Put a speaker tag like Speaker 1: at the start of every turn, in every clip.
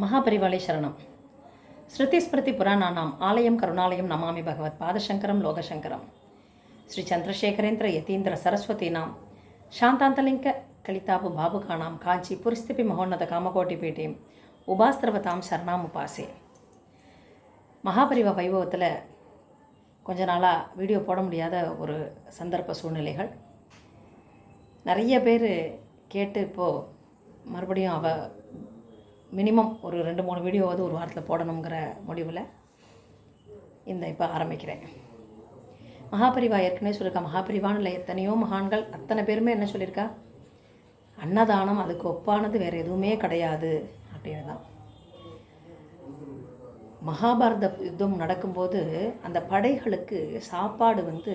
Speaker 1: மகாபரிவாளை சரணம். ஸ்ருதி ஸ்மிருதி புராணானாம் ஆலயம் கருணாலயம் நமாமி பகவத் பாதசங்கரம் லோகசங்கரம். ஸ்ரீ சந்திரசேகரேந்திர யதீந்திர சரஸ்வதீனாம் சாந்தாந்தலிங்க கலிதாபு பாபுகானாம் காஞ்சி புரிஸ்திபி மகோன்னத காமகோட்டி பீட்டீம் உபாஸ்திரவதாம் சரணாம் உபாசே. மகாபரிவா வைபவத்தில் கொஞ்ச நாளாக வீடியோ போட முடியாத ஒரு சந்தர்ப்ப சூழ்நிலைகள். நிறைய பேர் கேட்டு இப்போது மறுபடியும் அவ மினிமம் ஒரு ரெண்டு மூணு வீடியோவாவது ஒரு வாரத்தில் போடணுங்கிற முடிவில் இந்த இப்போ ஆரம்பிக்கிறேன். மகாபரிவா ஏற்கனவே சொல்லியிருக்கா மகாபரிவானில் எத்தனையோ மகான்கள் அத்தனை பேருமே என்ன சொல்லியிருக்கா? அன்னதானம் அதுக்கு ஒப்பானது வேறு எதுவுமே கிடையாது அப்படின்னு தான் மகாபாரத யுத்தம் நடக்கும்போது அந்த படைகளுக்கு சாப்பாடு வந்து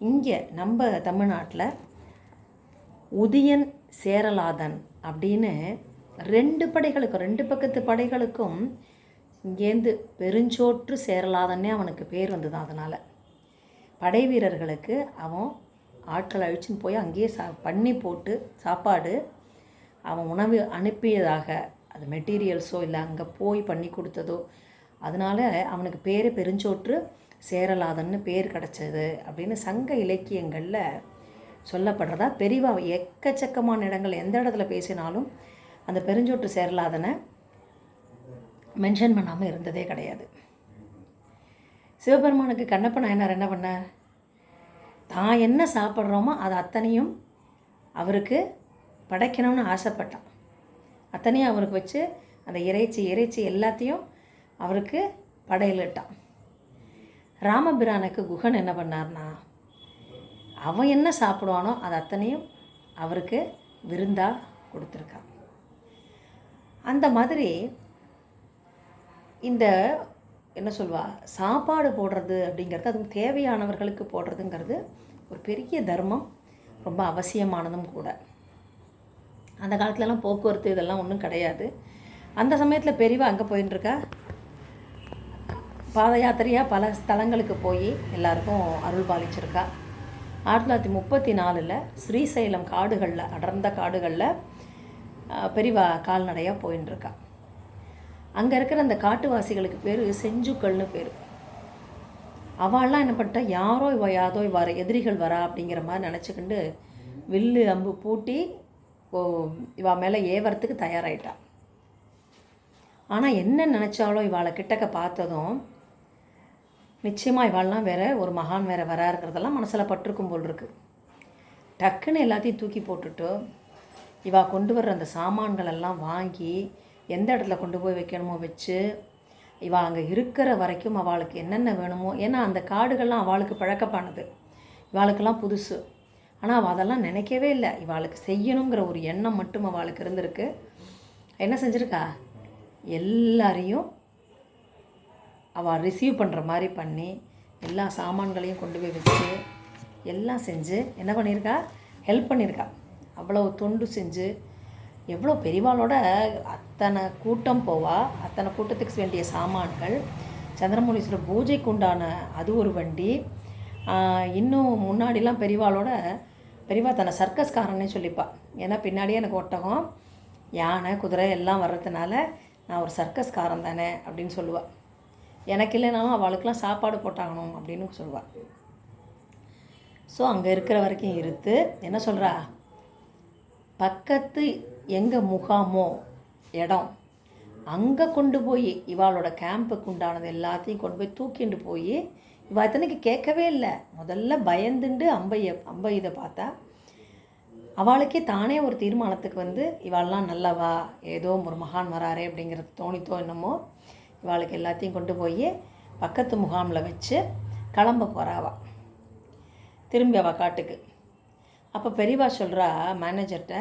Speaker 1: இங்கே நம்ம தமிழ்நாட்டில் உதியன் சேரலாதன் அப்படின்னு ரெண்டு படைகளுக்கும் ரெண்டு பக்கத்து படைகளுக்கும் இங்கேருந்து பெருஞ்சோற்று சேரலாதன்னே அவனுக்கு பேர் வந்தது அதனால். படை வீரர்களுக்கு அவன் ஆட்கள் அழிச்சின்னு போய் அங்கேயே சா பண்ணி போட்டு சாப்பாடு அவன் உணவு அனுப்பியதாக அது மெட்டீரியல்ஸோ இல்லை அங்கே போய் பண்ணி கொடுத்ததோ அதனால் அவனுக்கு பேர் பெருஞ்சோற்று சேரலாதன்னு பேர் கிடச்சது அப்படின்னு சங்க இலக்கியங்களில் சொல்லப்படுறதா பெரிவா எக்கச்சக்கமான இடங்கள் எந்த இடத்துல பேசினாலும் அந்த பெருஞ்சோற்று சேரலாதனை மென்ஷன் பண்ணாமல் இருந்ததே கிடையாது. சிவபெருமானுக்கு கண்ணப்ப நாயனார் என்ன பண்ணார் தான் என்ன சாப்பிட்றோமோ அது அத்தனையும் அவருக்கு படைக்கணும்னு ஆசைப்பட்டான். அத்தனையும் அவருக்கு வச்சு அந்த இறைச்சி இறைச்சி எல்லாத்தையும் அவருக்கு படையலிட்டான். ராமபிரானுக்கு குகன் என்ன பண்ணார்னா அவன் என்ன சாப்பிடுவானோ அது அத்தனையும் அவருக்கு விருந்தாக கொடுத்துருக்கான். அந்த மாதிரி இந்த என்ன சொல்வா சாப்பாடு போடுறது அப்படிங்கிறது அதுவும் தேவையானவர்களுக்கு போடுறதுங்கிறது ஒரு பெரிய தர்மம் ரொம்ப அவசியமானதும் கூட. அந்த காலத்துலலாம் போக்குவரத்து இதெல்லாம் ஒன்றும் கிடையாது. அந்த சமயத்தில் பெரியவா அங்கே போயின்னு இருக்கா பாத யாத்திரையாக பல ஸ்தலங்களுக்கு போய் எல்லாருக்கும் அருள் பாலிச்சிருக்கா. ஆயிரத்தி தொள்ளாயிரத்தி முப்பத்தி நாலில் ஸ்ரீசைலம் காடுகளில் அடர்ந்த காடுகளில் பெரிவா கால்நடையாக போயின்னு அங்கே இருக்கிற அந்த காட்டுவாசிகளுக்கு பேர் செஞ்சுக்கள்னு பேர். அவள்லாம் என்ன பண்ணிட்டா யாரோ இவ யாதோ வர எதிரிகள் வரா அப்படிங்கிற மாதிரி நினச்சிக்கிண்டு வில்லு அம்பு பூட்டி ஓ இவா மேலே ஏவரத்துக்கு தயாராயிட்டா. ஆனால் என்ன நினச்சாலும் இவாளை கிட்டக்க பார்த்ததும் நிச்சயமாக இவாள்லாம் வேற ஒரு மகான் வேற வராருங்கிறதெல்லாம் மனசில் பட்டிருக்கும் போல் இருக்கு. டக்குன்னு எல்லாத்தையும் தூக்கி போட்டுட்டு இவா கொண்டு வர்ற அந்த சாமான்கள் எல்லாம் வாங்கி எந்த இடத்துல கொண்டு போய் வைக்கணுமோ வச்சு இவா அங்கே இருக்கிற வரைக்கும் அவளுக்கு என்னென்ன வேணுமோ ஏன்னா அந்த காடுகள்லாம் அவளுக்கு பழக்கப்பானது இவாளுக்கெல்லாம் புதுசு. ஆனால் அவள் அதெல்லாம் நினைக்கவே இல்லை. இவாளுக்கு செய்யணுங்கிற ஒரு எண்ணம் மட்டும் அவளுக்கு இருந்திருக்கு. என்ன செஞ்சுருக்கா? எல்லாரையும் அவள் ரிசீவ் பண்ணுற மாதிரி பண்ணி எல்லா சாமான்களையும் கொண்டு போய் வச்சு எல்லாம் செஞ்சு என்ன பண்ணியிருக்கா? ஹெல்ப் பண்ணியிருக்கா. அவ்வளோ தொண்டு செஞ்சு எவ்வளோ பெரியவாளோட அத்தனை கூட்டம் போவா அத்தனை கூட்டத்துக்கு வேண்டிய சாமான்கள் சந்திரமுனீஸ்வரர் பூஜைக்கு உண்டான அது ஒரு வண்டி. இன்னும் முன்னாடிலாம் பெரியவாளோட பெரியவா தன்னை சர்க்கஸ்காரன்னே சொல்லிப்பா. ஏன்னா பின்னாடியே எனக்கு ஒட்டகம் யானை குதிரை எல்லாம் வர்றதுனால நான் ஒரு சர்க்கஸ்காரன் தானே அப்படின்னு சொல்லுவாள் எனக்கு இல்லைனாலும் அவளுக்கெலாம் சாப்பாடு போட்டாகணும் அப்படின்னு சொல்லுவாள் ஸோ அங்கே இருக்கிற வரைக்கும் இருத்து என்ன சொல்கிறா பக்கத்து எங்கே முகாமோ இடம் அங்கே கொண்டு போய் இவாளோட கேம்புக்கு உண்டானது எல்லாத்தையும் கொண்டு போய் தூக்கிண்டு போய் இவள் இத்தனைக்கு கேட்கவே இல்லை. முதல்ல பயந்துண்டு அம்பைய அம்பை இதை பார்த்தா அவளுக்கே தானே ஒரு தீர்மானத்துக்கு வந்து இவாள்லாம் நல்லவா ஏதோ ஒரு மகான் வராரே அப்படிங்கிறது தோணித்தோ என்னமோ இவாளுக்கு எல்லாத்தையும் கொண்டு போய் பக்கத்து முகாமில் வச்சு கிளம்ப போகிறாவா திரும்பி அவள் காட்டுக்கு. அப்போ பெரியவா சொல்கிறா மேனேஜர்கிட்ட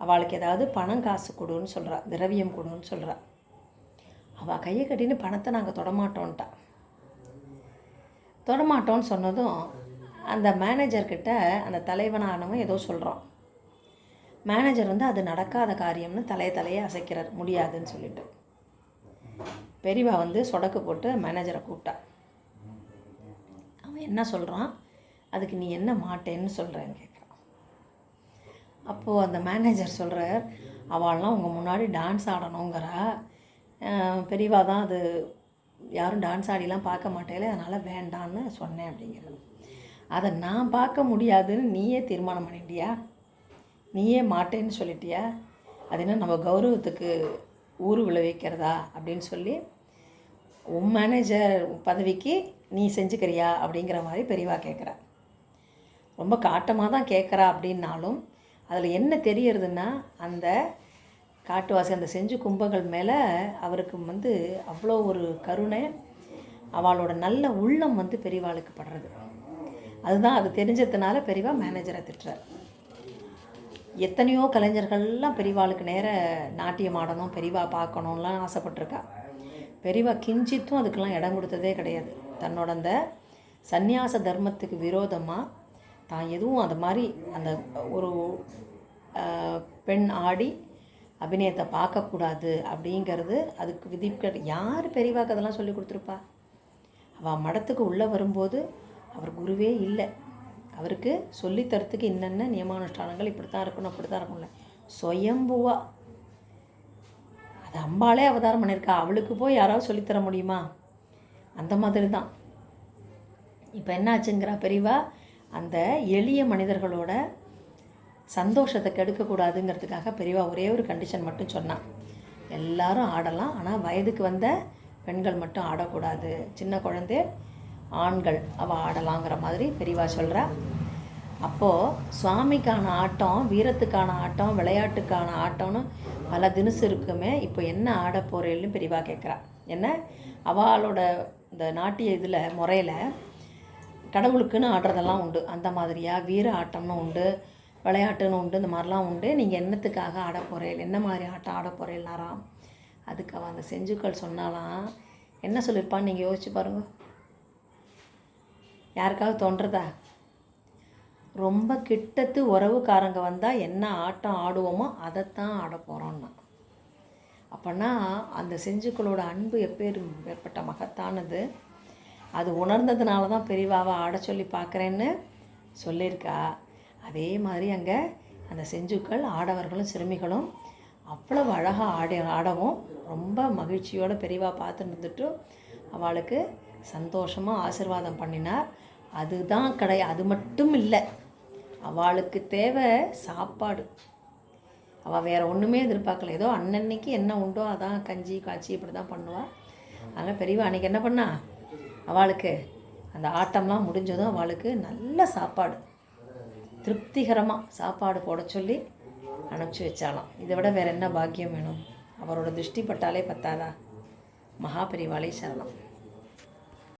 Speaker 1: அவளுக்கு ஏதாவது பணம் காசு கொடுன்னு சொல்கிறா திரவியம் கொடுன்னு சொல்கிறா அவள் கையை கட்டின்னு பணத்தை நாங்கள் தொடமாட்டோன்ட்டா தொடமாட்டோன்னு சொன்னதும் அந்த மேனேஜர்கிட்ட அந்த தலைவனானவன் ஏதோ சொல்கிறான் மேனேஜர் வந்து அது நடக்காத காரியம்னு தலையை தலையை அசைக்கிறார் முடியாதுன்னு சொல்லிட்டு. பெரியவா வந்து சொடக்கு போட்டு மேனேஜரை கூப்பிட்டா. அவன் என்ன சொல்கிறான் அதுக்கு நீ என்ன மாட்டேன்னு சொல்கிறேன் அப்போது அந்த மேனேஜர் சொல்கிறார் அவள்லாம் உங்கள் முன்னாடி டான்ஸ் ஆடணுங்கிறா பெரிவாக பெரியவா தான் அது யாரும் டான்ஸ் ஆடிலாம் பார்க்க மாட்டேல அதனால் வேண்டான்னு சொன்னேன் அப்படிங்கிறது. அதை நான் பார்க்க முடியாதுன்னு நீயே தீர்மானம் பண்ணிட்டியா? நீயே மாட்டேன்னு சொல்லிட்டியா? அது என்ன நம்ம கௌரவத்துக்கு ஊறு விளைவிக்கிறதா? அப்படின்னு சொல்லி உன் மேனேஜர் பதவிக்கு நீ செஞ்சுக்கிறியா? அப்படிங்கிற மாதிரி பெரியவா கேட்குறா ரொம்ப காட்டமாக தான் கேட்குறா அப்படின்னாலும் அதில் என்ன தெரியறதுன்னா அந்த காட்டுவாசி அந்த செஞ்சு கும்பங்கள் மேலே அவருக்கு வந்து அவ்வளோ ஒரு கருணை அவளோட நல்ல உள்ளம் வந்து பெரியவாளுக்கு படுறது. அதுதான் அது தெரிஞ்சதுனால பெரியவா மேனேஜரை திட்டுறார். எத்தனையோ கலைஞர்கள்லாம் பெரியவாளுக்கு நேர நாட்டியம் ஆடணும் பெரியவா பார்க்கணும்லாம் ஆசைப்பட்டிருக்கா. பெரியவா கிஞ்சித்தும் அதுக்கெல்லாம் இடம் கொடுத்ததே கிடையாது. தன்னோட அந்த சந்நியாச தர்மத்துக்கு விரோதமாக தான் எதுவும் அந்த மாதிரி அந்த ஒரு பெண் ஆடி அபிநயத்தை பார்க்கக்கூடாது அப்படிங்கிறது அதுக்கு விதிக்க யார் பெரியவாக்கு அதெல்லாம் சொல்லி கொடுத்துருப்பா? அவள் மடத்துக்கு உள்ளே வரும்போது அவர் குருவே இல்லை. அவருக்கு சொல்லித் தரத்துக்கு என்னென்ன நியமானுஷ்டானங்கள் இப்படி தான் இருக்கணும் அப்படி தான் இருக்கணும்ல. சுயம்புவா. அது அம்பாளே அவதாரம் பண்ணியிருக்கா. அவளுக்கு போய் யாராவது சொல்லித்தர முடியுமா? அந்த மாதிரி தான். இப்போ என்ன ஆச்சுங்கிறா பெரியவா? அந்த எளிய மனிதர்களோட சந்தோஷத்தை கெடுக்கக்கூடாதுங்கிறதுக்காக பெரியவா ஒரே ஒரு கண்டிஷன் மட்டும் சொன்னான். எல்லாரும் ஆடலாம் ஆனால் வயதுக்கு வந்த பெண்கள் மட்டும் ஆடக்கூடாது. சின்ன குழந்தை ஆண்கள் அவள் ஆடலாங்கிற மாதிரி பெரியவா சொல்கிறா அப்போது சுவாமிக்கான ஆட்டம் வீரத்துக்கான ஆட்டம் விளையாட்டுக்கான ஆட்டம்னு பல தினசு இருக்குமே இப்போ என்ன ஆட போகிறேன்னு பெரியவா கேட்குறா என்ன? அவளோட இந்த நாட்டிய இதில் முறையில் கடவுளுக்குன்னு ஆடுறதெல்லாம் உண்டு. அந்த மாதிரியா? வீர ஆட்டம்னு உண்டு விளையாட்டுன்னு உண்டு இந்த மாதிரிலாம் உண்டு. நீங்கள் என்னத்துக்காக ஆட போகிறேன் என்ன மாதிரி ஆட்டம் ஆட போகிறேன்னாராம் அதுக்கு அவன் அந்த செஞ்சுக்கள் சொன்னாலாம். என்ன சொல்லியிருப்பான்னு நீங்கள் யோசிச்சு பாருங்க. யாருக்காவது தோன்றதா? ரொம்ப கிட்டத்து உறவுக்காரங்க வந்தால் என்ன ஆட்டம் ஆடுவோமோ அதைத்தான் ஆட போகிறோன்னா அப்போனா அந்த செஞ்சுக்களோட அன்பு எப்பேர் ஏற்பட்ட மகத்தானது. அது உணர்ந்ததுனால தான் பெரியவாவை ஆட சொல்லி பார்க்குறேன்னு சொல்லியிருக்கா. அதே மாதிரி அங்கே அந்த செஞ்சுக்கள் ஆடவர்களும் சிறுமிகளும் அவ்வளவு அழகாக ஆடி ஆடவும் ரொம்ப மகிழ்ச்சியோடு பெரியவா பார்த்துட்டு இருந்துட்டு அவளுக்கு சந்தோஷமாக ஆசீர்வாதம் பண்ணினார். அதுதான் கடை அது மட்டும் இல்லை அவளுக்கு தேவை சாப்பாடு. அவள் வேறு ஒன்றுமே எதிர்பார்க்கல. ஏதோ அன்னன்னைக்கு என்ன உண்டோ அதான் கஞ்சி காய்ச்சி இப்படி தான் பண்ணுவாள் அதனால் பெரியவா அன்றைக்கி என்ன பண்ணா? அவளுக்கு அந்த ஆட்டம்லாம் முடிஞ்சதும் அவளுக்கு நல்ல சாப்பாடு. திருப்திகரமாக சாப்பாடு போட சொல்லி அனுப்பிச்சி வச்சாலாம் இதை விட வேறு என்ன பாக்கியம் வேணும்? அவரோட திருஷ்டி பட்டாலே பத்தாதா? மகாபெரிவாலே சரணம்.